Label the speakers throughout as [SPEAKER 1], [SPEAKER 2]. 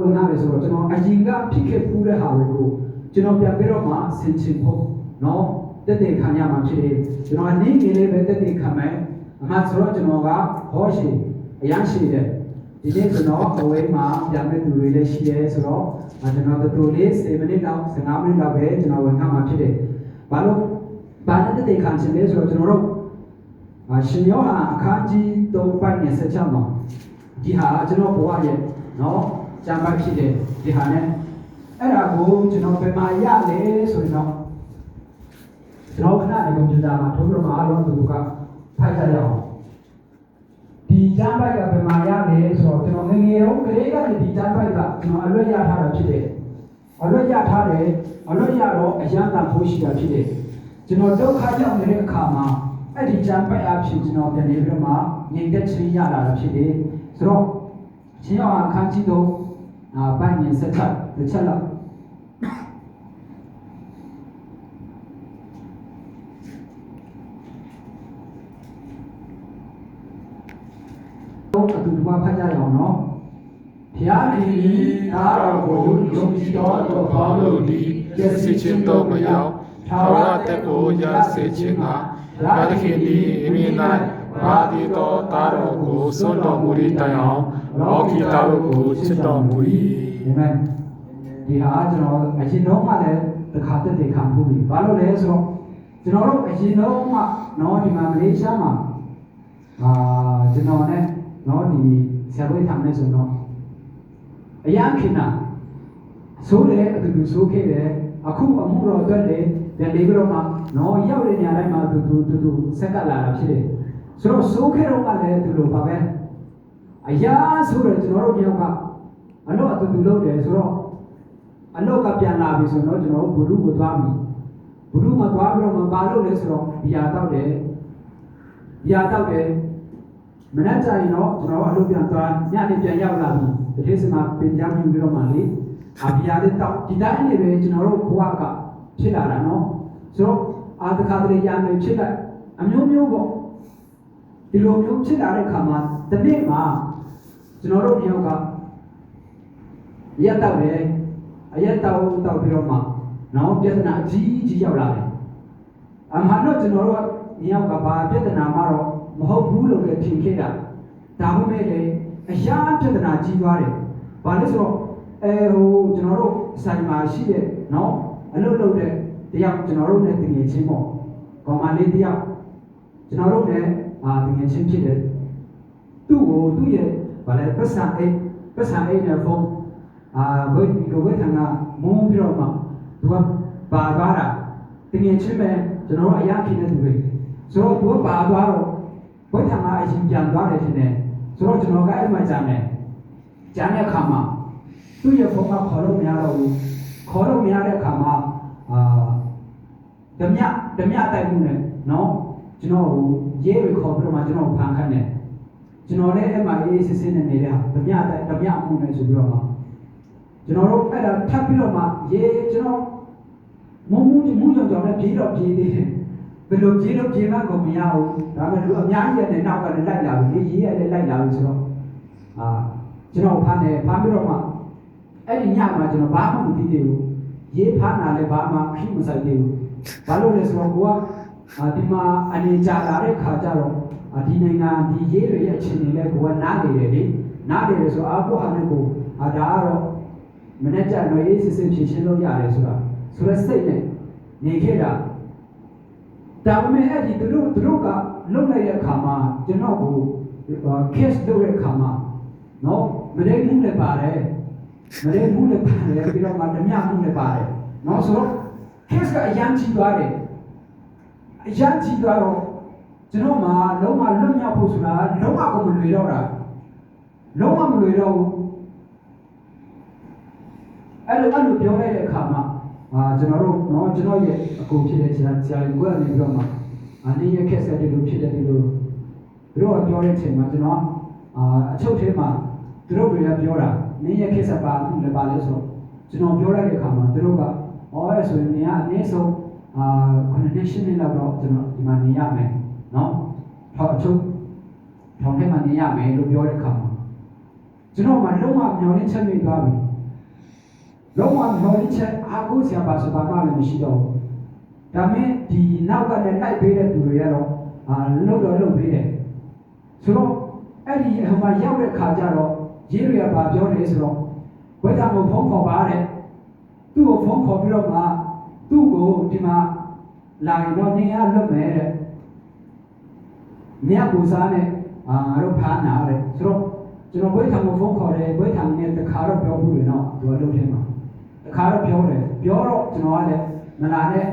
[SPEAKER 1] ဝင်လာတယ်ဆိုတော့ကျွန်တော်အရင်ကဖြစ်ခဲ့ပူးတဲ့ဟာတွေကိုကျွန်တော်ပြန်ပြီးတော့မှဆင်ခြင်ဖို့နော်တက်တဲ့ခံရမှာဖြစ်တယ်ကျွန်တော်အနည်းငယ်လေးပဲတက်တဲ့ခံမယ်အမှဆိုတော့ကျွန်တော်ကဟောရှိအရရှိတယ်ဒီနေ့ကျွန်တော်အဝေးမှာပြန်မဲ့သူတွေလည်းရှိရဲဆိုတော့ကျွန်တော်တို့လေး7မိနစ်လောက်15မိနစ်လောက်ပဲကျွန်တော်ဝင်ခံမှာဖြစ်တယ်ဘာလို့ဘာနဲ့တက်တဲ့ခံချင်လဲဆိုတော့ကျွန်တော်တို့ရှင်ယောဟန်အခန်းကြီး3ပိုင်းနဲ့ဆက်ချက်မှာဒီဟာကျွန်တော်ဘဝရဲ့နော် ဂျာမတ်ဖြစ်တယ်ဒီဟာနဲ့အဲ့ဒါကိုကျွန်တော်ဘယ်မှာရလဲဆိုရင်တော့ကျွန်တော်ခဏအကုန်ပြတာမှာထုံးပြမှာအလုံးသူကဖတ်ကြရအောင်ဒီဂျာမတ်ကဘယ်မှာရလဲဆိုတော့ကျွန်တော်ငငယ်တော့ကလေးကဒီဂျာမတ်ကကျွန်တော်အလွတ်ရထားတာဖြစ်တယ်အလွတ်ရထားတယ်အလွတ်ရတော့အယံတန်ဖိုးရှိတာဖြစ်တယ်ကျွန်တော်ဒုက္ခရောက်နေတဲ့အခါမှာအဲ့ဒီဂျာမတ်အဖြစ်ကျွန်တော်ပြန်နေပြီးတော့မှငြိမ်သက်ခြင်းရလာတာဖြစ်တယ်ဆိုတော့ရှင်အောင်အခန်းကြီးတော့ အာပိုင်းနေဆက်ချက်တစ်ချက်လောက်တော့အတူတူဖတ်ကြရအောင်နော်ဖျားဒီသာတော်ကိုယုံကြည်တော်သူကောင်းလို့ဒီ
[SPEAKER 2] ရစေခြင်းတော့မရောက်ထာဝရတက်ကိုရစေခြင်းကရသခင်ဒီအမင်း၌ဘာဒီတော်တာတော်ကိုစွန့်တော်မူ၏တိုင်အောင် လောကီသားတို့ကိုချစ်တော်မူ၏
[SPEAKER 1] အာမင်ဒီဟာကျွန်တော်အရင်တော့မှလည်းတစ်ခါတက်တက်ခံဖို့ပြီဘာလို့လဲဆိုတော့ကျွန်တော်တို့အရင်တော့မှနော်ဒီမှာမလေးရှားမှာအာကျွန်တော်နဲ့နော်ဒီဆရာဝေးထားနေဆိုတော့အရာခင်နာဆိုးတယ်အတူတူဆိုးခဲ့တယ်အခုအမှုတော်အတွက်လေပြန်လေးပြီးတော့မှနော်ရောက်တဲ့နေရာတိုင်းမှာတူတူတူတူဆက်ကလာတာဖြစ်တယ်ဆိုတော့ဆိုးခဲ့တော့ကလည်းသူလိုပါပဲ အရာဆိုတော့ကျွန်တော်တို့မြောက်ကအလို့အတူတူလုပ်တယ်ဆိုတော့အလို့ကပြန်လာပြီဆိုတော့ကျွန်တော်တို့ဘုရုကိုသွားပြီဘုရုမှာသွားပြီးတော့မပါလို့လဲဆိုတော့ဘီယာတောက်တယ်ဘီယာတောက်တယ်မနက်ကျရင်တော့ကျွန်တော်အလုပ်ပြန်သွားညနေပြန်ရောက်လာပြီတတိစမှာပြင်ကြမြူပြီးတော့မှလေအဘီယာလေးတော့ဒီတိုင်းနေပဲကျွန်တော်တို့ဘဝကဖြစ်လာတာနော်ဆိုတော့အာတခါတလေရမယ်ဖြစ်လိုက်အမျိုးမျိုးပေါ့ဒီလိုမျိုးဖြစ်လာတဲ့ခါမှာဒီနေ့မှာ ကျွန်တော်တို့မျိုးကရက်တော့တယ်အရက်တော့တော့ပြီးတော့မှနောင်ပြဿနာအကြီးကြီးရောက်လာတယ်အမှန်တော့ကျွန်တော်တို့မြောက်ကဘာပြဿနာမှတော့မဟုတ်ဘူးလို့လည်းထင်ခဲ့တာဒါပေမဲ့လည်းအရာပြဿနာကြီးသွားတယ်ဘာလဲဆိုတော့အဲဟိုကျွန်တော်တို့ဆိုင်မှာရှိတဲ့နော်အလုပ်လုပ်တဲ့တယောက်ကျွန်တော်တို့နဲ့တင်ငင်ချင်းပေါ့ကောင်မလေးတယောက်ကျွန်တော်တို့နဲ့အာတင်ငင်ချင်းဖြစ်တယ်သူ့ကိုသူ့ရဲ့ ဘာလဲပတ်စံအိတ်ပတ်စံအိတ်နဲ့ဖုန်းအာဘယ်ဒီကိုဝေးထန်ကမုန်းပြီးတော့မှသူကပါသွားတာတငယ်ချင်းပဲကျွန်တော်တို့အရာဖြစ်တဲ့သူတွေဆိုတော့သူကပါသွားတော့ဘုရားမှာအရင်ပြန်သွားတယ်ထင်တယ်ဆိုတော့ကျွန်တော်ကအဲ့မှာကြာမယ်ကြာတဲ့အခါမှာသူ့ရဲ့ဖုန်းကခေါ်လို့မရတော့ဘူးခေါ်လို့မရတဲ့အခါမှာအာဓမြဓမြတိုက်မှုနဲ့နော်ကျွန်တော်ကိုရေးရခေါ်ပြီးတော့မှကျွန်တော်ဖန်ခတ်တယ် ကျွန်တော်လည်းအဲ့မှာအေးအေးဆေးဆေးနဲ့နေတဲ့ဟာဓမြတိုက်ဓမြမှုနဲ့ဆိုပြီးတော့မှကျွန်တော်တို့အဲ့ဒါထပ်ပြီးတော့မှရေးကျွန်တော်မုံမှုမှုကြောင့်ကြောင့်လည်းပြေးတော့ပြေးသေးတယ်ဘယ်လိုပြေးလို့ပြေးမှကိုမရဘူးဒါပေမဲ့လူအများကြီးရဲ့နောက်ကလည်းလိုက်လာပြီရေးရလည်းလိုက်လာပြီဆိုတော့အာကျွန်တော်ဖမ်းတယ်ဖမ်းပြီးတော့မှအဲ့ဒီညမှာကျွန်တော်ဘာမှမသိသေးဘူးရေးဖမ်းတာလည်းဘာမှခိမဆိုင်သေးဘူးဘာလို့လဲဆိုတော့ကိုကအာဒီမှာအနေကြလာတဲ့ခါကျတော့အာ ဒီနိုင်ငံဒီရေးတွေရဲ့အခြေအနေလဲကိုကနားနေတယ်လေနားနေတယ်ဆိုတော့အခုဟာနဲ့ကိုအာဒါကတော့မနေ့ကျတော့ရေးစစ်စစ်ဖြည့်ရှင်းလို့ရတယ်ဆိုတာဆိုတော့စိတ်နဲ့နေခဲ့တာဒါပေမဲ့အဲ့ဒီသူတို့သူတို့ကလုံလိုက်တဲ့အခါမှာကျွန်တော်ကို case လုပ်တဲ့အခါမှာနော်မရေမှုလည်းပါတယ်မရေမှုလည်းပါတယ်ပြီးတော့မှဓမြမှုလည်းပါတယ်နော်ဆိုတော့ case ကအရန်ကြီးသွားတယ်အရန်ကြီးသွားတော့ ကျွန်တော်မှလုံးဝလွတ်မြောက်ဖို့ဆိုတာလုံးဝကိုမလွယ်တော့တာလုံးဝမလွယ်တော့ဘူးအဲ့လိုအဲ့လိုပြောလိုက်တဲ့အခါမှာအာကျွန်တော်တို့နော်ကျွန်တော်ရဲ့အကုန်ဖြစ်တဲ့ဆရာဆရာလေးကိုယ်ကနေပြီးတော့မှအနည်းရခက်ဆက်တယ်လို့ဖြစ်တယ်လို့သူတို့ကပြောတဲ့အချိန်မှာကျွန်တော်အာအချုပ်ထဲမှာသူတို့တွေကပြောတာနင်းရခက်ဆက်ပါလို့လည်းပါလဲဆိုတော့ကျွန်တော်ပြောလိုက်တဲ့အခါမှာသူတို့ကဟောရဲဆိုရင်နင်ကအနည်းဆုံးအာ9နှစ်10နှစ်လောက်တော့ကျွန်တော်ဒီမှာနေရမယ် နော်ထောက်အချုပ်ထောင်ထဲမှာနေရမယ်လို့ပြောတဲ့အခါမှာကျွန်တော်မှလုံးဝမျောလင်းချက်မိသွားပြီလုံးဝမျောလင်းချက်အာကိုဆရာပါဆိုပါမှလည်းမရှိတော့ဘူးဒါမင်းဒီနောက်ကလည်းလိုက်ပေးတဲ့သူတွေကတော့အာလှုပ်တော့လှုပ်ပေးတယ်ဆိုတော့အဲ့ဒီဟိုမှာရောက်တဲ့ခါကျတော့ရေးတွေကဘာပြောလဲဆိုတော့ဝိဇ္ဇာကိုဖုန်းခေါ်ပါတဲ့သူ့ကိုဖုန်းခေါ်ပြီးတော့မှသူ့ကိုဒီမှာလာရင်တော့နေရလွတ်မယ်တဲ့ မြတ်ကိုစားနဲ့အာငါတို့ဖားနာတဲ့ဆိုတော့ကျွန်တော်ဝိသမောဖုန်းခေါ်တယ်ဝိသမေနဲ့တခါတော့ပြောဘူးလေနော်သူကလုပ်ထင်းမှာတခါတော့ပြောတယ်ပြောတော့ကျွန်တော်ကလည်းမလာနဲ့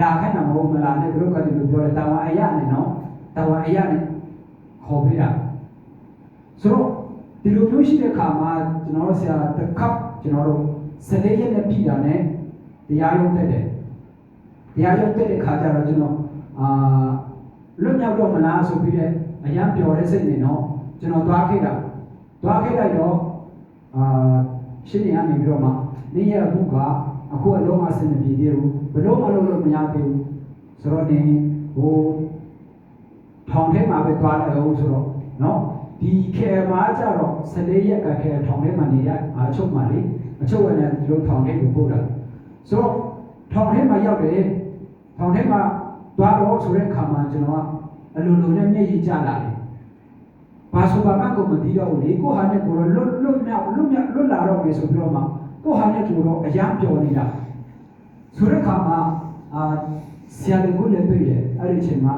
[SPEAKER 1] လာခိုင်းတာမဟုတ်မလာနဲ့သူတို့ကတည်းကပြောတယ်တာဝန်အရနဲ့နော်တာဝန်အရနဲ့ခေါ်ပေးတာဆိုတော့ဒီလိုမျိုးရှိတဲ့ခါမှာကျွန်တော်တို့ဆရာတစ်ခါကျွန်တော်တို့14ရက်နဲ့ပြည်တာနဲ့တရားရုံးတက်တယ်တရားရုံးတက်တဲ့ခါကျတော့ကျွန်တော်အာ လွတ်မြောက်တော့မလားဆိုပြီးတဲ့အရန်ပျော်တဲ့စိတ်နဲ့တော့ကျွန်တော်သွားခဲ့တာသွားခဲ့လိုက်တော့အာရှင်းနေရနေပြီးတော့မှနေရအခုကအခုအလုံးအစင်မပြေသေးဘူးဘလို့မလုပ်လို့မရသေးဘူးဆိုတော့နေဟိုထောင်ထဲမှာပဲသွားလိုက်အောင်ဆိုတော့နော်ဒီခေမှာကြတော့14ရက်ကခေထောင်ထဲမှာနေရအချုပ်မှာလေအချုပ်ဝင်တဲ့ဒီလိုထောင်ထဲကိုပို့တာဆိုတော့ထောင်ထဲမှာရောက်တယ်ထောင်ထဲမှာ သွားတော့ဆိုတဲ့ခါမှာကျွန်တော်ကအလိုလိုနဲ့မျက်ရည်ကျလာတယ်ဘာဆိုပါမှကိုမသိတော့ဘူးလေကိုဟာနဲ့ကိုတော့လွတ်လွတ်မြောက်လွတ်မြောက်လွတ်လာတော့ပြီဆိုပြီးတော့မှကိုဟာနဲ့ကိုတော့အရန်ပျော်နေတာဆိုတဲ့ခါမှာအာဆရာတွေကိုလည်းတွေ့တယ်အဲ့ဒီအချိန်မှာ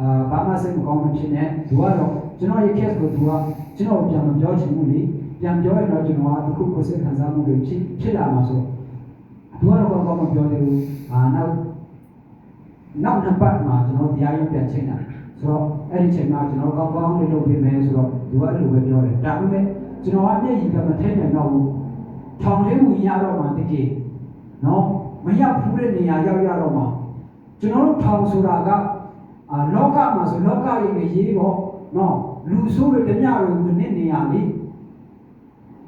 [SPEAKER 1] အာဘာမှစိတ်မကောင်းမဖြစ်နဲ့သူကတော့ကျွန်တော်ရဲ့ case ကိုသူကကျွန်တော်ပြန်မပြောချင်ဘူးလေပြန်ပြောရင်တော့ကျွန်တော်ကအခုကိုယ်စိတ်ခံစားမှုတွေဖြစ်ဖြစ်လာမှာဆိုသူကတော့ဘာမှမပြောသေးဘူးအာနောက် နောက်နှစ်ပတ်မှာကျွန်တော်တရားရုံးပြန်ချိန်တာဆိုတော့အဲ့ဒီချိန်မှာကျွန်တော်ကောင်းကောင်းလေးလုပ်ပေးမယ်ဆိုတော့သူကအဲ့လိုပဲပြောတယ်ဒါပေမဲ့ကျွန်တော်ကမျက်ရည်ကမထိနိုင်တော့ဘူးထောင်ထဲဝင်ရတော့မှတကယ်နော်မရောက်ဘူးတဲ့နေရာရောက်ရတော့မှကျွန်တော်တို့ထောင်ဆိုတာကအာလောကမှာဆိုလောကရဲ့ရေးပေါ့နော်လူဆိုးတွေတမျှတွေဝင်နေနေရလေ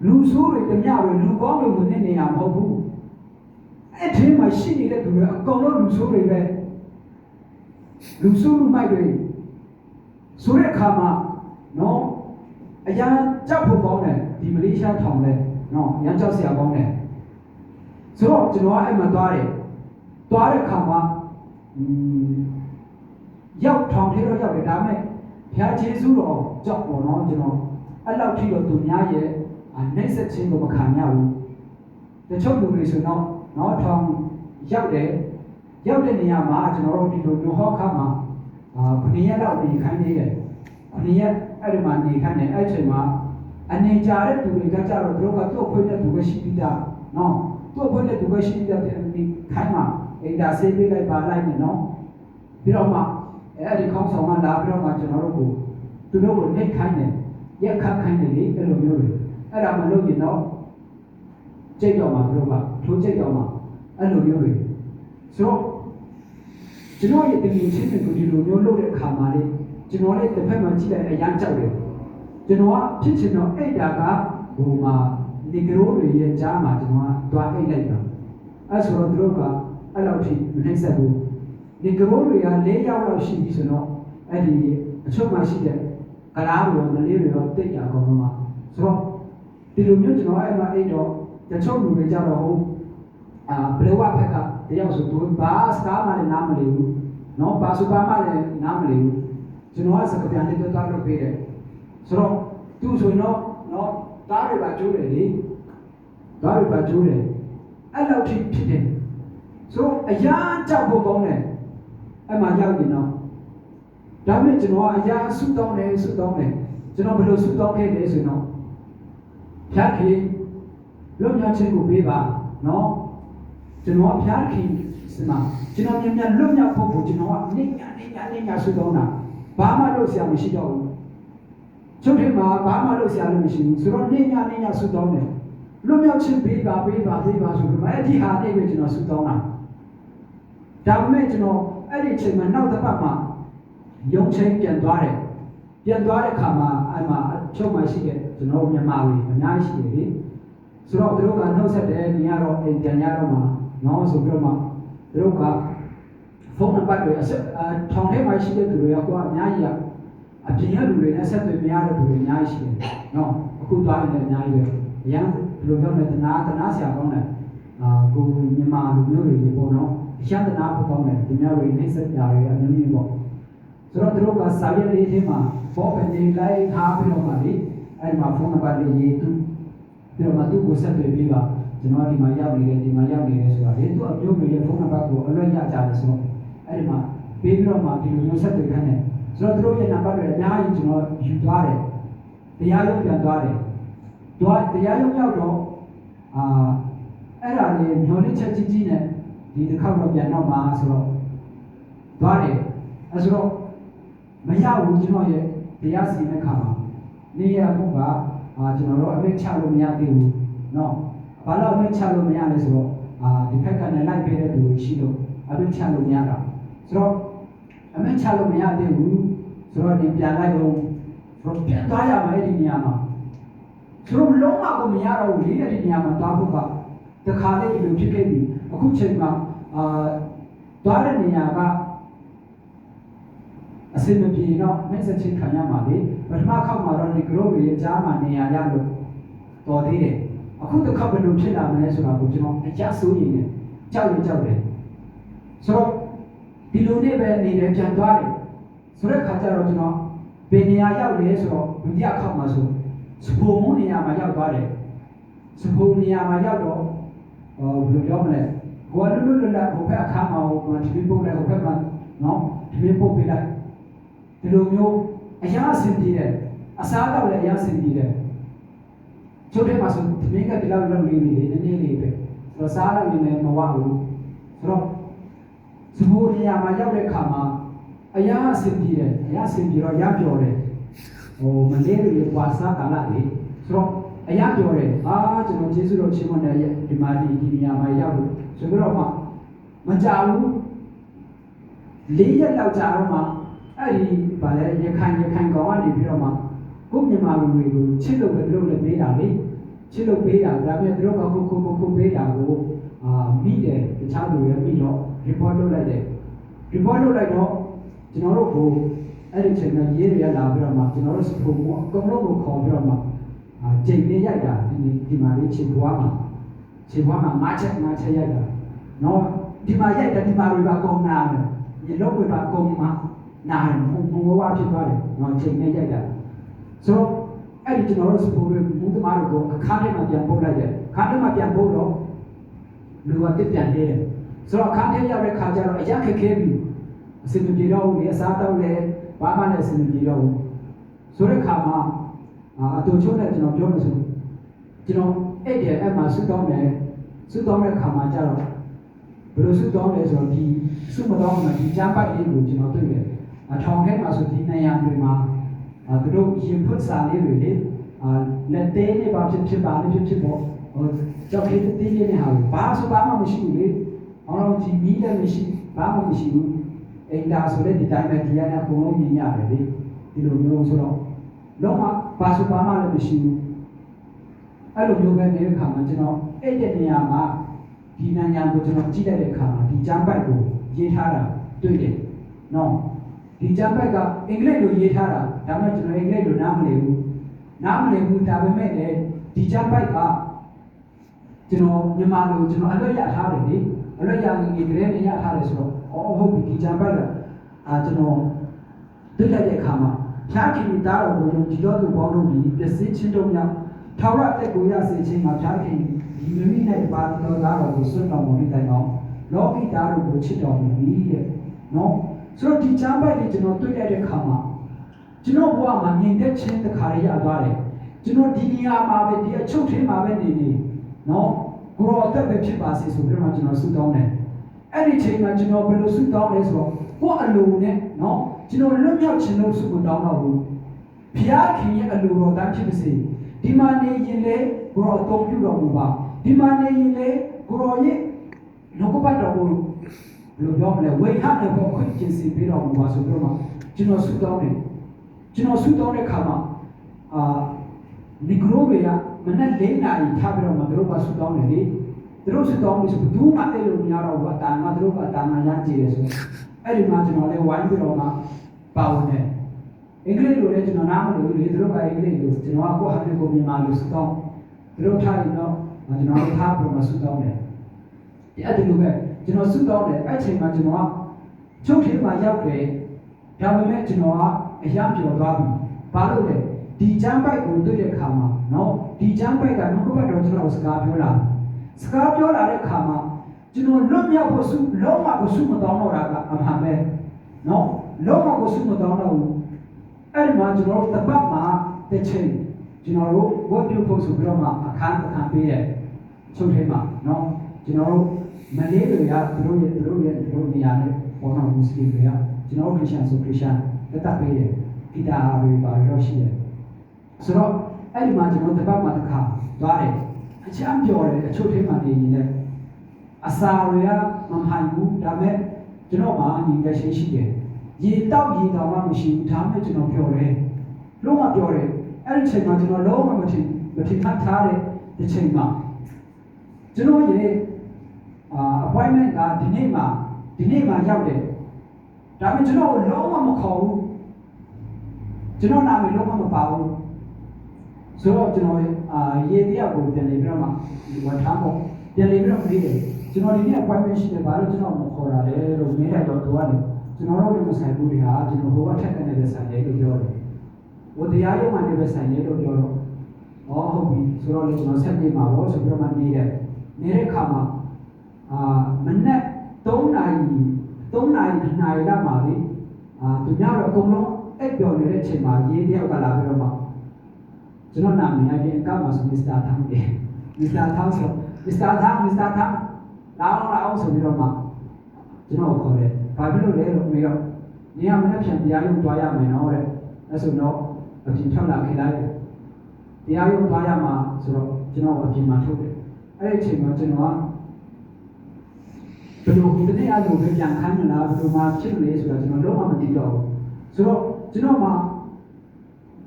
[SPEAKER 1] လူဆိုးတွေတမျှတွေလူကောင်းတွေဝင်နေနေရမဟုတ်ဘူးအဲ့ဒီမှာရှိနေတဲ့သူတွေအကုန်လုံးလူဆိုးတွေပဲ လူဆိုးလူမိုက်တွေဆိုတဲ့အခါမှာနော်အရာကြောက်ဖို့ကောင်းတယ်ဒီမလေးရှားထောင်လဲနော်ရမ်းကြောက်စရာကောင်းတယ်ဆိုတော့ကျွန်တော်ကအဲ့မှာသွားတယ်သွားတဲ့အခါမှာอืมရောက်ထောင်ထဲတော့ရောက်တယ်ဒါပေမဲ့ဘုရားကျေးဇူးတော်ကြောက်ပေါ့နော်ကျွန်တော်အဲ့လောက်ထိတော့သူများရဲ့နှိမ့်ဆက်ခြင်းကိုမခံရဘူးတချို့လူတွေဆိုတော့နော်ထောင်ရောက်တယ် ရောက်တဲ့နေရာမှာကျွန်တော်တို့ဒီလိုမျိုးဟောခါမှာအာခဏရက်လောက်နေခိုင်းနေတယ်ခဏရက်အဲ့ဒီမှာနေခိုင်းတယ်အဲ့ချိန်မှာအနေကြတဲ့သူတွေကကြတော့သူတို့ကသူ့အခွင့်နဲ့သူပဲရှိပြီးသားနော်သူ့အခွင့်နဲ့သူပဲရှိပြီးသားတဲ့ဒီခိုင်းမှာအင်တာဆေးပေးလိုက်ပါလိုက်မယ်နော်ပြီးတော့မှအဲ့ဒီခေါင်းဆောင်ကလာပြီးတော့မှကျွန်တော်တို့ကိုသူတို့ကိုလက်ခိုင်းတယ်ရက်ခတ်ခိုင်းတယ်လေအဲ့လိုမျိုးတွေအဲ့ဒါမလုပ်ရင်တော့ကြိတ်တော့မှာသူတို့ကထိုးကြိတ်တော့မှာအဲ့လိုမျိုးတွေဆိုတော့ ကျွန်တော်ရဲ့တကယ်ချင်းတွေကိုဒီလိုမျိုးလုပ်တဲ့အခါမှာလေကျွန်တော်လည်းတစ်ဖက်မှာကြည့်လိုက်အရန်ကြောက်တယ်ကျွန်တော်ကဖြစ်ချင်တော့အဲ့ဒါကဟိုမှာဒီကရိုးတွေရဲ့ကြားမှာကျွန်တော်ကတွားအိတ်လိုက်တာအဲ့ဆိုတော့သူတို့ကအဲ့လောက်ထိမနှိမ့်ဆက်ဘူးဒီကရိုးတွေက၄ယောက်လောက်ရှိပြီဆိုတော့အဲ့ဒီအချုပ်မှာရှိတဲ့ကလားတွေရောမလေးတွေရောတိတ်ကြအကုန်လုံးပါဆိုတော့ဒီလိုမျိုးကျွန်တော်အဲ့မှာအိတ်တော့တချို့လူတွေကြတော့ဟိုအာဘလဝဘက်က တယောက်ဆိုသူဘာစကားမှလည်းနားမလည်ဘူးနော်ဘာစကားမှလည်းနားမလည်ဘူးကျွန်တော်ကစကားပြန်လေးတော့တားလုပ်ပေးတယ်ဆိုတော့သူဆိုရင်တော့နော်တားတွေပါကျိုးတယ်လေတားတွေပါကျိုးတယ်အဲ့လောက်ထိဖြစ်တယ်ဆိုတော့အရာကြောက်ဖို့ကောင်းတယ်အဲ့မှာရောက်ရင်တော့ဒါပေမဲ့ကျွန်တော်ကအရာဆုတောင်းတယ်ဆုတောင်းတယ်ကျွန်တော်ဘယ်လိုဆုတောင်းခဲ့လဲဆိုတော့ဖြတ်ခေလွတ်မြောက်ခြင်းကိုပေးပါနော် ကျွန်တော်ကဖျားခင်စမကျွန်တော်မြန်မြန်လွတ်မြောက်ဖို့ကိုကျွန်တော်ကနေညာနေညာနေညာဆုတောင်းတာဘာမှလုပ်ဆရာမရှိတော့ဘူးချုပ်ထဲမှာဘာမှလုပ်ဆရာလည်းမရှိဘူးဆိုတော့နေညာနေညာဆုတောင်းတယ်လွတ်မြောက်ခြင်းပေးပါပေးပါပေးပါဆိုတော့အဲ့ဒီဟာနေပဲကျွန်တော်ဆုတောင်းတာဒါပေမဲ့ကျွန်တော်အဲ့ဒီအချိန်မှာနောက်တစ်ပတ်မှာယုံချင်းပြန်သွားတယ်ပြန်သွားတဲ့ခါမှာအဲ့မှာချုပ်မှရှိတဲ့ကျွန်တော်မြန်မာတွေအများကြီးရှိတယ်လေဆိုတော့သူတို့ကနှုတ်ဆက်တယ်နေရတော့အိမ်ပြန်ရတော့မှာ နော်ဆိုပြီးတော့မှသူတို့ကဖုန်းနံပါတ်တွေအဆက်ထောင်ထဲမှာရှိတဲ့သူတွေကကိုကအများကြီးကအပြင်ရလူတွေနဲ့ဆက်သွယ်မရတဲ့လူတွေအများကြီးရှိတယ်နော်အခုသွားရင်လည်းအများကြီးပဲအရန်ဘယ်လိုပြောလဲတနာတနာဆရာကောင်းတယ်အာကိုမြန်မာလူမျိုးတွေပေါ့နော်အရန်တနာဖို့ကောင်းတယ်ဒီများတွေနှိမ့်ဆက်ကြတွေအမျိုးမျိုးပေါ့ဆိုတော့သူတို့ကစာရက်လေးထဲမှာပေါ်ပနေလိုက်ထားပြီးတော့မှလေအဲ့ဒီမှာဖုန်းနံပါတ်လေးရေးသူပြီးတော့မှသူ့ကိုဆက်သွယ်ပြီးပါ ကျွန်တော်ဒီမှာရောက်နေတယ်ဒီမှာရောက်နေတယ်ဆိုတာလေသူအမျိုးမျိုးရဲ့ဖုန်းနံပါတ်ကိုအလွတ်ရကြတယ်ဆိုတော့အဲ့ဒီမှာပေးပြီးတော့မှဒီလိုမျိုးဆက်သွယ်ခိုင်းတယ်ဆိုတော့သူတို့ရဲ့နံပါတ်တွေအများကြီးကျွန်တော်ယူသွားတယ်တရားရုံးပြန်သွားတယ်သွားတရားရုံးရောက်တော့အာအဲ့ဒါလေးမျောလင့်ချက်ကြီးကြီးနဲ့ဒီတစ်ခေါက်တော့ပြန်တော့မှာဆိုတော့သွားတယ်အဲဆိုတော့မရဘူးကျွန်တော်ရဲ့တရားစီရင်တဲ့ခါမှာနေရဖို့ကအာကျွန်တော်တို့အမိတ်ချလို့မရသေးဘူးเนาะ ဘာလို့အမိတ်ချလို့မရလဲဆိုတော့အာဒီဖက်ကလည်းလိုက်ပေးတဲ့လူတွေရှိလို့အမိတ်ချလို့မရတာဆိုတော့အမိတ်ချလို့မရသေးဘူးဆိုတော့ဒီပြန်လိုက်တော့ဆိုတော့ပြန်သွားရမှာအဲ့ဒီနေရာမှာဆိုတော့လုံးဝကိုမရတော့ဘူးလေအဲ့ဒီနေရာမှာသွားဖို့ကတခါလေးဒီလိုဖြစ်ခဲ့ပြီအခုချိန်မှာအာသွားတဲ့နေရာကအစင်မပြေတော့မျက်စက်ချင်းခံရမှာလေပထမခေါက်မှာတော့ဒီ group တွေအကြားမှာနေရာရလို့တော်သေးတယ် အခုတစ်ခါဘယ်လိုဖြစ်လာမလဲဆိုတာကိုကျွန်တော်အကြဆိုးရင်နဲ့ကြောက်ရကြောက်တယ်ဆိုတော့ဒီလိုနဲ့ပဲနေတယ်ပြန်သွားတယ်ဆိုတဲ့ခါကျတော့ကျွန်တော်ဘယ်နေရာရောက်လဲဆိုတော့ဒုတိယခေါက်မှာဆိုစပုံမနေရာမှာရောက်သွားတယ်စပုံနေရာမှာရောက်တော့ဟောဘယ်လိုပြောမလဲကိုယ်လွတ်လွတ်လပ်ဟိုဘက်အခါမှာဟိုဒီဘက်ပုတ်လိုက်ဟိုဘက်မှာနော်ဒီဘက်ပုတ်ပြလိုက်ဒီလိုမျိုးအရာအဆင်ပြေတယ်အစားတော့လည်းအရာအဆင်ပြေတယ် ကျုပ်တဲ့မှာဆိုဒီမင်းကဒီလောက်လောက်လေးလေးနည်းနည်းလေးပဲဆိုတော့စားလို့ရင်လည်းမဝဘူးဆိုတော့စဘူနေရာမှာရောက်တဲ့ခါမှာအရာအဆင်ပြေတယ်အရာအဆင်ပြေတော့ရပြော်တယ်ဟိုမလေးတွေပွာစားကာလလေးဆိုတော့အရာပြော်တယ်အာကျွန်တော်ကျေးဇူးတော်ချင်းမနဲ့ဒီမှာဒီဒီနေရာမှာရောက်လို့ဆိုပြီးတော့မှမကြဘူးလေးရက်လောက်ကြာတော့မှအဲ့ဒီဗာလဲရခိုင်ရခိုင်ကောင်ကနေပြီးတော့မှကိုမြန်မာလူတွေကိုချစ်လို့ပဲသူတို့လည်းပေးတာလေ ချစ်လို့ပေးတာဒါပေမဲ့သူတို့ကခုခုခုခုပေးတာကိုအာမိတယ်တခြားလူတွေမိတော့ report လုပ်လိုက်တယ် report လုပ်လိုက်တော့ကျွန်တော်တို့ကိုအဲ့ဒီချိန်မှာရေးရလာပြီးတော့မှကျွန်တော်တို့စပုံကအကုန်လုံးကိုခေါ်ပြီးတော့မှအာချိန်လေးရိုက်တာဒီဒီမှာလေးချိန်ပွားမှာချိန်ပွားမှာငါးချက်ငါးချက်ရိုက်တာနော်ဒီမှာရိုက်တယ်ဒီမှာတွေပါကုန်နာတယ်ရေလုံးတွေပါကုန်မှာနားဘုံဘုံဝါဖြစ်သွားတယ်။နော်ချိန်နဲ့ရိုက်တာ။ဆိုတော့ အဲ့ဒီကျွန်တော်တို့စပိုးတွေမူသမားတို့ကိုအခါထဲမှာပြန်ပို့လိုက်တယ်။ခါထဲမှာပြန်ပို့တော့လူကတစ်ပြန်နေတယ်။ဆိုတော့အခါထဲရောက်တဲ့ခါကျတော့အရက်ခက်ခဲပြီ။အစင်မပြေတော့ဘူးလေအစားတော့လေဘာမှလည်းအစင်မပြေတော့ဘူး။ဆိုတဲ့ခါမှာအာအတူချုံးနဲ့ကျွန်တော်ပြောလို့ဆိုကျွန်တော်အဲ့ဒီအဲ့မှာဆုတောင်းတယ်ဆုတောင်းတဲ့ခါမှာကျတော့ဘယ်လိုဆုတောင်းလဲဆိုတော့ဒီဆုမတောင်းမှဒီချမ်းပိုက်လေးကိုကျွန်တော်တွေ့တယ်အထောင်ထဲမှာဆိုဒီနေရာတွေမှာ အဲသူတို့ရင်ဖွတ်စာလေးတွေလေအာလက်သေးလေးပါဖြစ်ဖြစ်ပါလေးဖြစ်ဖြစ်ပေါ့ဟိုကြောက်ခေးသေးလေးနဲ့ဟာဘာဆိုဘာမှမရှိဘူးလေအောင်တော့ဒီမီးလည်းမရှိဘာမှမရှိဘူးအိမ်သာဆိုတဲ့ဒီတိုင်းပဲဒီရတဲ့အကုန်လုံးမြင်ရတယ်လေဒီလိုမျိုးဆိုတော့လုံးဝဘာဆိုဘာမှလည်းမရှိဘူးအဲ့လိုမျိုးပဲနေတဲ့ခါမှာကျွန်တော်အဲ့တဲ့နေရာမှာဒီနိုင်ငံကိုကျွန်တော်ကြည့်လိုက်တဲ့အခါမှာဒီကျမ်းပိုက်ကိုရေးထားတာတွေ့တယ်နော် ဒီကျမ်းပိုက်ကအင်္ဂလိပ်လိုရေးထားတာဒါပေမဲ့ကျွန်တော်အင်္ဂလိပ်လိုနားမလည်ဘူးနားမလည်ဘူးဒါပေမဲ့လည်းဒီကျမ်းပိုက်ကကျွန်တော်မြန်မာလိုကျွန်တော်အလွတ်ရထားတယ်လေအလွတ်ရငငယ်ကလေးနဲ့ရထားတယ်ဆိုတော့အော်ဟုတ်ပြီဒီကျမ်းပိုက်ကအာကျွန်တော်တွေ့လိုက်တဲ့အခါမှာဖြားခင်သားတော်ကိုယုံကြည်တော်သူပေါင်းတို့ဒီပစ္စည်းချင်းတို့များထာဝရအသက်ကိုရစေခြင်းမှာဖြားခင်ဒီမိမိ၌ပါတော်သားတော်ကိုစွန့်တော်မူပြီးတိုင်အောင်လောကီသားတို့ကိုချစ်တော်မူပြီးတဲ့နော် ဆိုတော့ဒီချမ်းပိုက်လေးကျွန်တော်တွေ့ရတဲ့ခါမှာကျွန်တော်ဘဝမှာမြင်တဲ့ချင်းတစ်ခါရရသွားတယ်ကျွန်တော်ဒီနေရာမှာပဲဒီအချုပ်ထဲမှာပဲနေနေနော်ကိုရောအသက်ပဲဖြစ်ပါစေဆိုပြီးတော့ကျွန်တော်ဆုတောင်းတယ်အဲ့ဒီချိန်မှာကျွန်တော်ဘယ်လိုဆုတောင်းလဲဆိုတော့ကိုယ့်အလိုနဲ့နော်ကျွန်တော်လွတ်မြောက်ခြင်းလို့ဆုတောင်းတော့ဘူးဘုရားခင်ရဲ့အလိုတော်တန်းဖြစ်ပါစေဒီမှာနေရင်လေကိုရောအသုံးပြုတော်မူပါဒီမှာနေရင်လေကိုရောရဲ့နှုတ်ကပတ်တော်ကို ဘယ်လိုပြောမလဲဝိဟနဲ့ပေါ့ခွင့်ကျင်စီပြီးတော့မူပါဆိုပြီးတော့မှကျွန်တော်ဆူတောင်းတယ်ကျွန်တော်ဆူတောင်းတဲ့ခါမှာအာဒီဂရိုးတွေကမနေ့၄နာရီထားပြီးတော့မှတို့ကဆူတောင်းတယ်လေတို့ဆူတောင်းလို့ဆိုဘူးမှအဲ့လိုမရတော့ဘူးအတားမှတို့ကအတားမှရကြည့်တယ်ဆိုအဲ့ဒီမှာကျွန်တော်လည်းဝိုင်းပြီးတော့မှပါဝင်တယ်အင်္ဂလိပ်လိုလည်းကျွန်တော်နားမလည်ဘူးလေသူတို့ကအင်္ဂလိပ်လိုကျွန်တော်ကကိုယ့်ဟာနဲ့ကိုယ်မြန်မာလိုစတော့သူတို့ထားရင်တော့ကျွန်တော်တို့ထားပြီးတော့မစတော့တယ်ဒီ အဲ့ဒီလိုပဲကျွန်တော်ဆုတောင်းတယ်အဲ့ချိန်မှာကျွန်တော်ကချုပ်ထဲမှာရောက်တယ်ဒါပေမဲ့ကျွန်တော်ကအယံပြော်သွားပြီဘာလို့လဲဒီချမ်းပိုက်ကိုတွေ့တဲ့ခါမှာနော်ဒီချမ်းပိုက်ကနောက်ကဘက်တော်ကျွန်တော်စကားပြောလာစကားပြောလာတဲ့ခါမှာကျွန်တော်လွတ်မြောက်ဖို့ဆုလုံးဝကိုဆုမတောင်းတော့တာကအမှန်ပဲနော်လုံးဝကိုဆုမတောင်းတော့ဘူးအဲ့ဒီမှာကျွန်တော်တပတ်မှာတစ်ချိန်ကျွန်တော်တို့ဝတ်ပြုဖို့ဆိုပြီးတော့မှအခန်းအခန်းပေးတယ်ချုပ်ထဲမှာနော်ကျွန်တော်တို့ မလေးတွေကသူတို့ရဲ့သူတို့ရဲ့သူတို့နေရာနဲ့ပေါ်တော့မွတ်စလင်တွေကကျွန်တော်တို့ခရစ်ယာန်ဆိုခရစ်ယာန်လက်တပေးတယ်ဂီတာတွေပါတော့ရှိတယ်ဆိုတော့အဲ့ဒီမှာကျွန်တော်တပတ်မှာတစ်ခါသွားတယ်အချမ်းပြောတယ်အချုပ်ထဲမှာနေရင်လည်းအစာတွေကမမှန်ဘူးဒါပေမဲ့ကျွန်တော်မှညီတဲ့ရှိရှိတယ်ရေတောက်ရေတောင်မှမရှိဘူးဒါမှကျွန်တော်ပြောတယ်လုံးဝပြောတယ်အဲ့ဒီချိန်မှာကျွန်တော်လုံးဝမထင်မထင်မှတ်ထားတဲ့ဒီချိန်မှာကျွန်တော်ရေအာ appointment ကဒီနေ့မှာဒီနေ့မှာရောက်တယ်ဒါပေမဲ့ကျွန်တော်လုံးဝမခေါ်ဘူးကျွန်တော်နာမည်လုံးဝမပါဘူးဆိုတော့ကျွန်တော်အာရေတယောက်ကိုပြန်နေပြီးတော့မှဒီဝန်ထမ်းပေါ့ပြန်နေပြီးတော့မေးတယ်ကျွန်တော်ဒီနေ့ appointment ရှိတယ်ဘာလို့ကျွန်တော်မခေါ်တာလဲလို့မေးလိုက်တော့သူကလည်းကျွန်တော်တို့လည်းမဆိုင်ဘူးတွေဟာကျွန်တော်ဟိုအထက်ကနေပဲဆိုင်တယ်လို့ပြောတယ်။ဟိုတရားရုံးကနေပဲဆိုင်တယ်လို့ပြောတော့ဟောဟုတ်ပြီဆိုတော့လေကျွန်တော်ဆက်နေမှာပေါ့ဆိုပြီးတော့မှနေတဲ့နေတဲ့အခါမှာ အာမနေ့3နာရီ3နာရီ2နာရီလောက်မှာလေအာသူများတော့အကုန်လုံးအဲ့ပြောနေတဲ့အချိန်မှာရေးတယောက်ကလာပြီးတော့မှကျွန်တော်နာမည်အရင်အကောက်မှာဆိုမစ္စတာသန်းတယ်မစ္စတာသန်းဆိုမစ္စတာသန်းမစ္စတာသန်းလာအောင်လာအောင်ဆိုပြီးတော့မှကျွန်တော်ခေါ်တယ်ဘာဖြစ်လို့လဲလို့မေးတော့နေရာမနဲ့ပြန်တရားရုံးသွားရမယ်နော်တဲ့အဲဆိုတော့အပြင်ထွက်လာခေလိုက်တယ်တရားရုံးသွားရမှာဆိုတော့ကျွန်တော်အပြင်မှာထုတ်တယ်အဲ့ဒီအချိန်မှာကျွန်တော်က ဘယ်လိုဒီနေ့အလိုပဲပြန်ခိုင်းမလားဘယ်လိုမှဖြစ်လို့လဲဆိုတော့ကျွန်တော်လုံးဝမသိတော့ဘူးဆိုတော့ကျွန်တော်မှ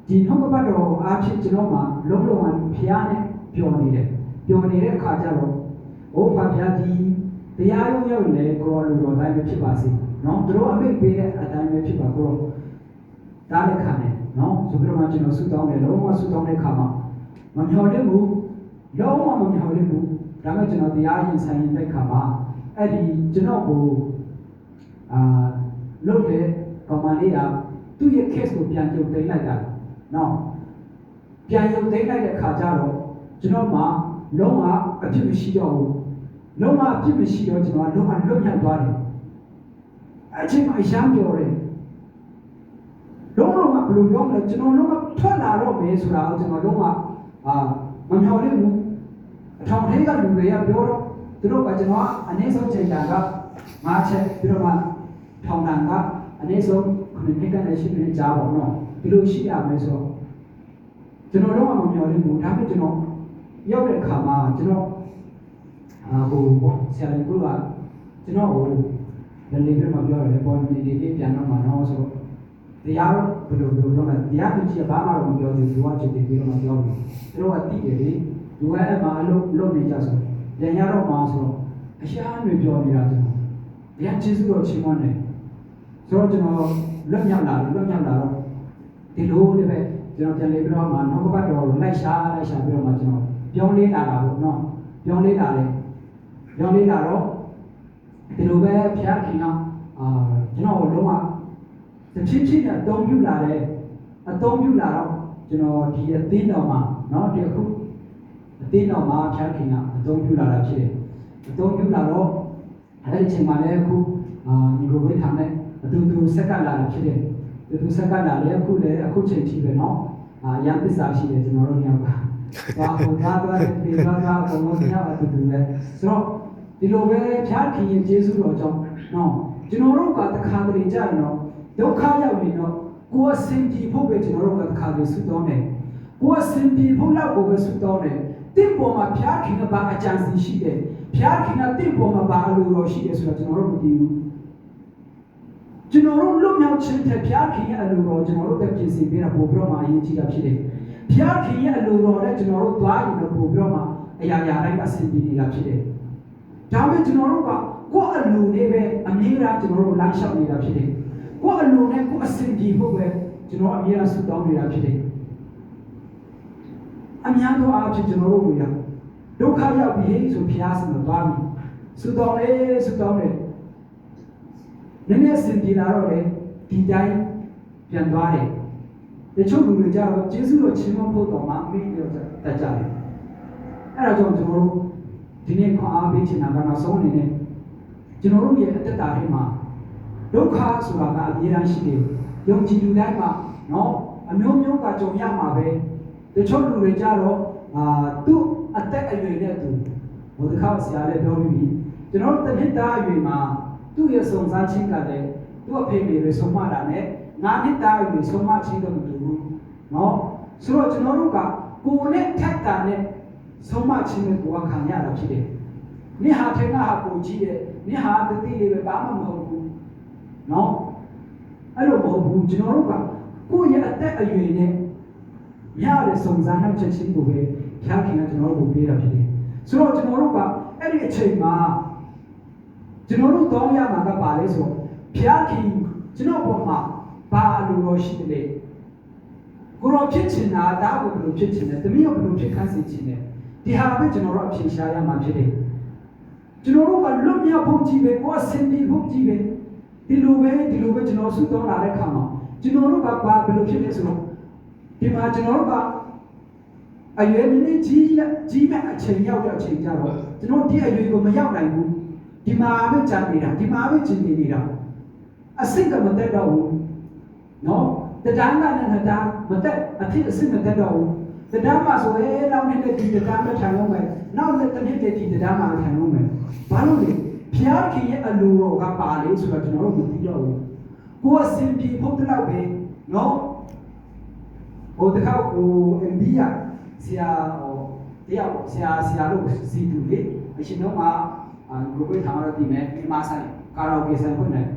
[SPEAKER 1] ဒီနှုတ်ကပတ်တော်အားဖြင့်ကျွန်တော်မှလုံးလုံးဝဖျားနဲ့ပျော်နေတယ်ပျော်နေတဲ့အခါကျတော့ဟိုဘာဖျားဒီတရားရုံးရောက်လေကိုရောလူတော်တိုင်းပဲဖြစ်ပါစေနော်သူတို့အမိတ်ပေးတဲ့အတိုင်းပဲဖြစ်ပါကိုရောဒါလည်းခံတယ်နော်ဆိုပြီးတော့မှကျွန်တော်ဆုတောင်းတယ်လုံးဝဆုတောင်းတဲ့အခါမှာမမျှော်လင့်ဘူးလုံးဝမမျှော်လင့်ဘူးဒါပေမဲ့ကျွန်တော်တရားရင်ဆိုင်ရင်တဲ့အခါမှာ အဲ့ဒီကျွန်တော်ကိုအာလုပ်တဲ့ကောင်မလေးကသူ့ရဲ့ case ကိုပြန်ကြုံသိမ်းလိုက်တာနော်ပြန်ကြုံသိမ်းလိုက်တဲ့အခါကျတော့ကျွန်တော်မှလုံးဝအဖြစ်မရှိတော့ဘူးလုံးဝအပြစ်မရှိတော့ကျွန်တော်ကလုံးဝလွတ်မြောက်သွားတယ်အချိန်မှရမ်းပြောတယ်လုံးလုံးကဘယ်လိုပြောမလဲကျွန်တော်လုံးဝထွက်လာတော့မယ်ဆိုတာကိုကျွန်တော်လုံးဝအာမမျှော်လင့်ဘူးအထောင်ထဲကလူတွေကပြောတော့ သူတို့ကကျွန်တော်ကအနည်းဆုံးချိန်တန်ကငါးချက်ပြီးတော့မှထောင်တန်ကအနည်းဆုံးခုနှစ်နှစ်ကနေရှိနေကြပါတော့ဒီလိုရှိရမယ်ဆိုတော့ကျွန်တော်လုံးဝမမျှော်လင့်ဘူးဒါပေမဲ့ကျွန်တော်ရောက်တဲ့အခါမှာကျွန်တော်အာဟိုပေါ့ဆရာလေးကကျွန်တော်ဟိုလည်းလေးပြမပြောရတယ်ပေါ်နေနေလေးပြန်တော့မှာတော့ဆိုတော့တရားဘယ်လိုဘယ်လိုလုပ်လဲတရားသူကြီးကဘာမှတော့မပြောသေးဘူးသူကချစ်တယ်ပြီးတော့မှပြောတယ်သူတို့ကတိတယ်လေသူကအဲ့မှာအလုပ်လုပ်နေကြဆို လင်ရတော့မှာဆိုတော့အရှာတွေပြောနေတာကျွန်တော်ဘုရားကျေးဇူးတော်ချီးမွမ်းတယ်ဆိုတော့ကျွန်တော်လွတ်မြောက်လာလွတ်မြောက်လာတော့ဒီလိုလေးပဲကျွန်တော်ပြန်လေးပြီးတော့မှနောက်ကပတ်တော်လိုက်ရှာလိုက်ရှာပြီးတော့မှကျွန်တော်ပြောင်းလဲလာတာပေါ့နော်ပြောင်းလဲလာတယ်ပြောင်းလဲလာတော့ဒီလိုပဲဘုရားခင်ကအာကျွန်တော်လုံးဝတစ်ချစ်ချစ်နဲ့အသုံးပြုလာတယ်အသုံးပြုလာတော့ကျွန်တော်ဒီအသင်းတော်မှာနော်ဒီအခု အသိတော်မှာဖျားခင်ကအသုံးပြုလာတာဖြစ်တယ်အသုံးပြုလာတော့အဲ့ဒီအချိန်မှာလည်းအခုအာညီကိုဝေးထားတဲ့အတူတူဆက်ကလာတာဖြစ်တယ်တူတူဆက်ကလာလည်းအခုလည်းအခုချိန်ထိပဲเนาะအာရန်သစ္စာရှိတယ်ကျွန်တော်တို့ညောက်က ဘာဟိုသားသွားတဲ့ဒီဘာသာကိုမပြောအတူတူပဲဆိုတော့ဒီလိုပဲဖျားခင်ရဲ့ကျေးဇူးတော်ကြောင့်နော်ကျွန်တော်တို့ကတခါတလေကြာရင်တော့ဒုက္ခရောက်ရင်တော့ကိုယ်အစင်ပြေဖို့ပဲကျွန်တော်တို့ကတခါတလေဆုတောင်းတယ်ကိုယ်အစင်ပြေဖို့လောက်ကိုပဲဆုတောင်းတယ် တင့်ပေါ်မှာဖျားခင်ကဘာအကြံစီရှိတယ်ဖျားခင်ကတင့်ပေါ်မှာဘာအလိုတော်ရှိတယ်ဆိုတော့ကျွန်တော်တို့မသိဘူးကျွန်တော်တို့လွတ်မြောက်ခြင်းတဲ့ဘုရားခင်ရဲ့အလိုတော်ကျွန်တော်တို့တက်ပြင်ဆင်ပေးတာပို့ပြီးတော့မှအရေးကြီးတာဖြစ်တယ်။ဘုရားခင်ရဲ့အလိုတော်နဲ့ကျွန်တော်တို့သွားရင်တော့ပို့ပြီးတော့မှအရာရာတိုင်းအဆင်ပြေနေတာဖြစ်တယ်။ဒါပေမဲ့ကျွန်တော်တို့ကကိုယ့်အလိုနဲ့ပဲအမြဲတမ်းကျွန်တော်တို့လမ်းလျှောက်နေတာဖြစ်တယ်။ကိုယ့်အလိုနဲ့ကိုယ့်အဆင်ပြေဖို့ပဲကျွန်တော်အမြဲတမ်းဆုတောင်းနေတာဖြစ်တယ် အများသောအားဖြင့်ကျွန်တော်တို့ကဒုက္ခရောက်ပြီဆိုဖျားစင်တော့သွားပြီဆုတောင်းလေဆုတောင်းလေနည်းနည်းစင်ပြေလာတော့လေဒီတိုင်းပြန်သွားတယ်တချို့လူတွေကြတော့ကျေးဇူးတော်ချီးမွမ်းဖို့တော့မှမိပြောတတ်ကြတယ်အဲ့ဒါကြောင့်ကျွန်တော်တို့ဒီနေ့ခွန်အားပေးချင်တာကနောက်ဆုံးအနေနဲ့ကျွန်တော်တို့ရဲ့အတ္တတာထဲမှာဒုက္ခဆိုတာကအမြဲတမ်းရှိတယ်ယုံကြည်လူတိုင်းမှာနော်အမျိုးမျိုးကကြုံရမှာပဲ တချို့လူတွေကြတော့အာသူ့အသက်အရွယ်နဲ့သူဘုဒ္ဓခါဆရာလည်းပြောပြီးပြီကျွန်တော်တို့တစ်နှစ်သားအရွယ်မှာသူ့ရဲ့စုံစမ်းခြင်းကလည်းသူ့အဖေမေတွေဆုံးမတာနဲ့ငါးနှစ်သားအရွယ်ဆုံးမခြင်းကမတူဘူးနော်ဆိုတော့ကျွန်တော်တို့ကကိုယ်နဲ့ထက်တာနဲ့ဆုံးမခြင်းနဲ့ကိုယ်ကခံရတာဖြစ်တယ်။နိဟာထေငါဟာကိုကြီးတယ်နိဟာတတိလေးပဲဘာမှမဟုတ်ဘူး။နော်အဲ့လိုမဟုတ်ဘူးကျွန်တော်တို့ကကိုယ့်ရဲ့အသက်အရွယ်နဲ့ ရတဲ့စုံစမ်းနှောက်ချက်ချင်းကိုပဲဖျားခင်ကကျွန်တော်တို့ကိုပေးတာဖြစ်တယ်။ဆိုတော့ကျွန်တော်တို့ကအဲ့ဒီအချိန်မှာကျွန်တော်တို့တောင်းရမှာကပါလဲဆိုတော့ဖျားခင်ကျွန်တော်ပေါ်မှာဘာအလိုတော်ရှိတယ်လဲကိုရောဖြစ်ချင်တာဒါကိုဘယ်လိုဖြစ်ချင်လဲတမီးကိုဘယ်လိုဖြစ်ခန်းစီချင်လဲဒီဟာပဲကျွန်တော်တို့အဖြေရှာရမှာဖြစ်တယ်ကျွန်တော်တို့ကလွတ်မြောက်ဖို့ကြီးပဲကိုယ်ဆင်ပြေဖို့ကြီးပဲဒီလိုပဲဒီလိုပဲကျွန်တော်ဆုတောင်းလာတဲ့ခါမှာကျွန်တော်တို့ကဘာဘယ်လိုဖြစ်လဲဆိုတော့ ဒီမှာကျွန်တော်တို့ကအရွယ်နည်းနည်းကြီးလက်ကြီးမဲ့အချိန်ရောက်တဲ့အချိန်ကြတော့ကျွန်တော်ဒီအရွယ်ကိုမရောက်နိုင်ဘူးဒီမှာပဲကြာနေတာဒီမှာပဲကျင်နေနေတာအစိတ်ကမတက်တော့ဘူးနော်တရားနာနဲ့တရားမတက်အဖြစ်အစစ်မတက်တော့ဘူးတရားမှာဆိုရဲနောက်နေ့ဒီတရားမထိုင်လို့မယ်နောက်နေ့တစ်နေ့ဒီတရားမှာထိုင်လို့မယ်ဘာလို့လဲဖျားခင်ရဲ့အလိုတော်ကပါလေဆိုတော့ကျွန်တော်တို့မသိတော့ဘူးကိုယ်အစဉ်ပြေဖို့တလောက်ပဲနော် ဟိုတခါဟိုအမ်ဘီယာဆရာဟိုတရားဆရာဆရာတို့စီတူလေအရှင်တို့မှာအာကိုယ်ထားရတဲ့မယ်ဒီမှာဆိုင်ကာရာအိုကေဆိုင်ဖွင့်တယ်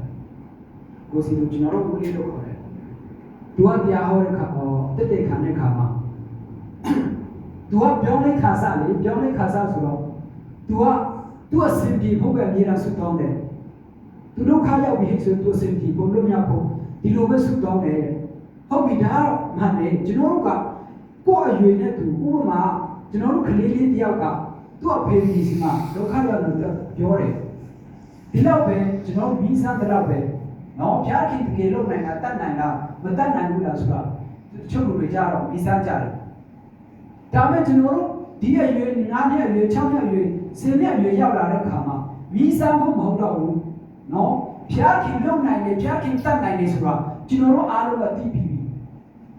[SPEAKER 1] ကိုစီတူကျွန်တော်တို့ဦးလေးတို့ခေါ်တယ်သူကတရားဟောတဲ့ခါဟောတက်တဲ့ခါနဲ့ခါမှာသူကပြောင်းလဲခါစားလေပြောင်းလဲခါစားဆိုတော့သူကသူအစဉ်ပြေဖို့ပဲအမြဲတမ်းဆုတောင်းတယ်သူဒုက္ခရောက်ပြီဆိုသူအစဉ်ပြေဖို့လို့မရဖို့ဒီလိုပဲဆုတောင်းတယ်ဟုတ်ပြီဒါ မှန်တယ်ကျွန်တော်တို့ကကိုယ့်အရွယ်နဲ့သူဥပမာကျွန်တော်တို့ကလေးလေးတယောက်ကသူ့အဖေကြီးစီမှာဒုက္ခရောက်လို့ပြောတယ်ဒီလောက်ပဲကျွန်တော်မိစားတဲ့လောက်ပဲနော်ဖျားခင်တကယ်လို့နိုင်တာတတ်နိုင်လားမတတ်နိုင်ဘူးလားဆိုတာတချို့လူတွေကြတော့မိစားကြတယ်ဒါပေမဲ့ကျွန်တော်တို့ဒီအရွယ်9နှစ်အရွယ်6နှစ်အရွယ်10နှစ်အရွယ်ရောက်လာတဲ့ခါမှာမိစားဖို့မဟုတ်တော့ဘူးနော်ဖျားခင်လုံနိုင်တယ်ဖျားခင်တတ်နိုင်တယ်ဆိုတာကျွန်တော်တို့အားလုံးကသိပြီးပြီ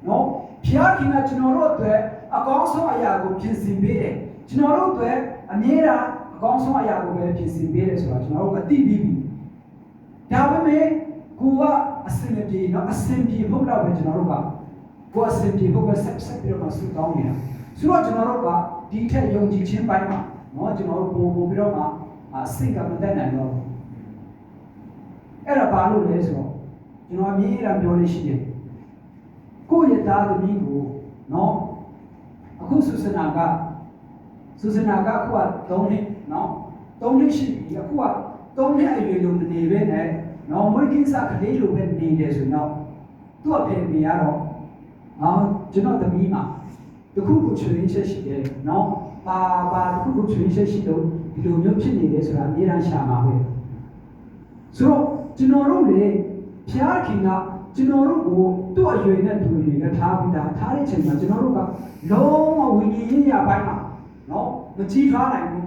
[SPEAKER 1] နော်ဖျားခင်ကကျွန်တော်တို့အတွက်အကောင်းဆုံးအရာကိုပြင်ဆင်ပေးတယ်ကျွန်တော်တို့အတွက်အမြဲတမ်းအကောင်းဆုံးအရာကိုပဲပြင်ဆင်ပေးတယ်ဆိုတာကျွန်တော်တို့ကသိပြီးပြီဒါပေမဲ့ကိုကအစင်ပြေနော်အစင်ပြေဖို့တော့ပဲကျွန်တော်တို့ကကိုအစင်ပြေဖို့ပဲဆက်ဆက်ပြီးတော့ဆူတောင်းနေတာဆိုတော့ကျွန်တော်တို့ကဒီထက်ယုံကြည်ခြင်းပိုင်းမှာနော်ကျွန်တော်တို့ပို့ပို့ပြီးတော့မှအစိတ်ကမတက်နိုင်တော့အဲ့ဒါဘာလို့လဲဆိုတော့ကျွန်တော်အမြင်အရပြောလို့ရှိတယ် ကိုယ့်ရဲ့သားသမီးကိုနော်အခုဆုစနာကဆုစနာကအခုက3နှစ်နော်3နှစ်ရှိပြီအခုက3နှစ်အရွယ်လို့မနေပဲနဲ့နော်မွေးကိစ္စကလေးလိုပဲနေတယ်ဆိုတော့သူ့အဖေမိရတော့အာကျွန်တော်သမီးမှာတခုခုချွေးချက်ရှိတယ်နော်ပါပါတခုခုချွေးချက်ရှိတော့ဒီလိုမျိုးဖြစ်နေတယ်ဆိုတာအများအားရှာမှာပဲဆိုတော့ကျွန်တော်တို့လေဖျားခင်ကကျွန်တော်တို့ကို သူ့အရွယ်နဲ့သူ့အရွယ်နဲ့ထားပြီးသားထားတဲ့ချိန်မှာကျွန်တော်တို့ကလုံးဝဝိညာဉ်ရေးရပိုင်းမှာနော်မကြည်ထွားနိုင်ဘူး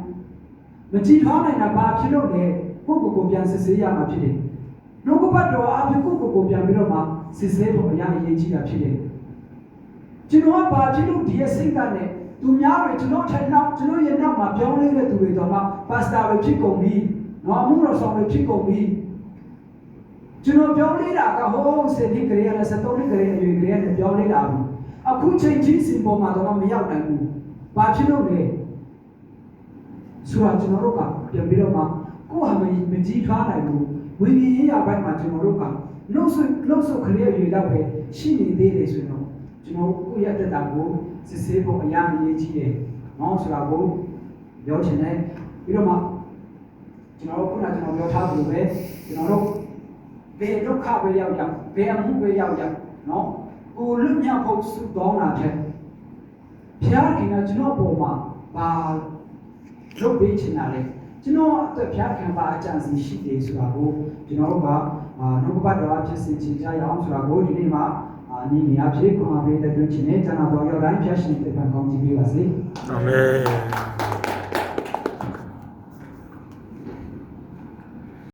[SPEAKER 1] မကြည်ထွားနိုင်တာဘာဖြစ်လို့လဲကိုယ့်ကိုယ်ကိုပြန်စစ်ဆေးရမှာဖြစ်တယ်နှုတ်ကပတ်တော်အဖြစ်ကိုယ့်ကိုယ်ကိုပြန်ပြီးတော့မှစစ်ဆေးဖို့အရာအရေးကြီးတာဖြစ်တယ်ကျွန်တော်ကဘာဖြစ်လို့ဒီရဲ့စိတ်ကနဲ့သူများတွေကျွန်တော်ထိုင်နောက်ကျွန်တော်ရဲ့နောက်မှာပြောင်းလဲတဲ့သူတွေတော့မှပါစတာပဲဖြစ်ကုန်ပြီနော်အမှုတော်ဆောင်တွေဖြစ်ကုန်ပြီ ကျွန်တော်ပြောင်းလဲတာကဟိုးစနေကလေးနဲ့73နှစ်ကလေးအရွယ်ကလေးနဲ့ပြောင်းလဲတာဘူးအခုချိန်ချင်းစင်ပေါ်မှာတော့မရောက်နိုင်ဘူးဘာဖြစ်လို့လဲဆိုတော့ကျွန်တော်တို့ကပြန်ပြီးတော့မှကိုယ့်ဟာမကြီးထွားနိုင်ဘူးဝိညာဉ်ရေးရပိုင်းမှာကျွန်တော်တို့ကလှုပ်ဆွလှုပ်ဆွကလေးအရွယ်တော့ပဲရှိနေသေးတယ်ဆိုတော့ကျွန်တော်ကိုယ့်ရဲ့တက်တာကိုစစ်ဆေးဖို့အရာအရေးကြီးတယ်။နော်ဆိုတာကိုပြောချင်တယ်ပြီးတော့မှကျွန်တော်တို့ခုနကကျွန်တော်ပြောထားသလိုပဲကျွန်တော်တို့ ဘယ်ဒုက္ခပဲရောက်ရောက်ဘယ်အမှုပဲရောက်ရောက်နော်ကိုလွတ်မြောက်ဖို့ဆုတောင်းတာထက်ဘုရားခင်ကကျွန်တော်ပေါ်မှာဘာလုပ်ပေးချင်တာလဲကျွန်တော်အတွက်ဘုရားခင်ပါအကြံစီရှိတယ်ဆိုတာကိုကျွန်တော်တို့ကအာနှုတ်ကပတ်တော်ဖြစ်စေချင်ကြရအောင်ဆိုတာကိုဒီနေ့မှာအာဒီနေရာဖြစ်ခွန်အားပေးတဲ့တွင်ချင်းနဲ့ကျွန်တော်တို့ရောက်တိုင်းဖျက်ရှင်တဲ့ပံကောင်းကြည့်ပေးပါစေ
[SPEAKER 2] အာမင်